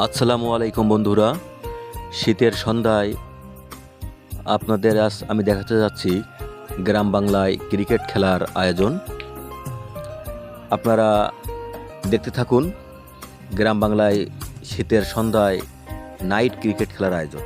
আসসালামু আলাইকুম বন্ধুরা। শীতের সন্ধ্যায় আপনাদের আজ আমি দেখাতে যাচ্ছি গ্রাম বাংলায় ক্রিকেট খেলার আয়োজন। আপনারা দেখতে থাকুন, গ্রাম বাংলায় শীতের সন্ধ্যায় নাইট ক্রিকেট খেলার আয়োজন।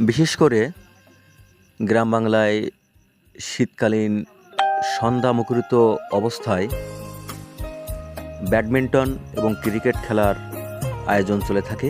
বিশেষ করে গ্রাম বাংলায় শীতকালীন সন্ধ্যা মুখরিত অবস্থায় ব্যাডমিন্টন এবং ক্রিকেট খেলার আয়োজন চলে থাকে।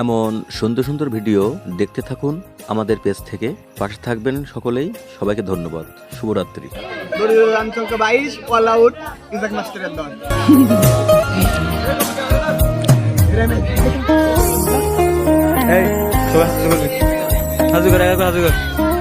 এমন সুন্দর সুন্দর ভিডিও দেখতে থাকুন আমাদের পেজ থেকে। পাশে থাকবেন সকলেই। সবাইকে ধন্যবাদ। শুভরাত্রি। বাইশ অল আউট ইজাক মাস্টারের দল। এই সবাই হাজু করে হাজু করে হাজু করে।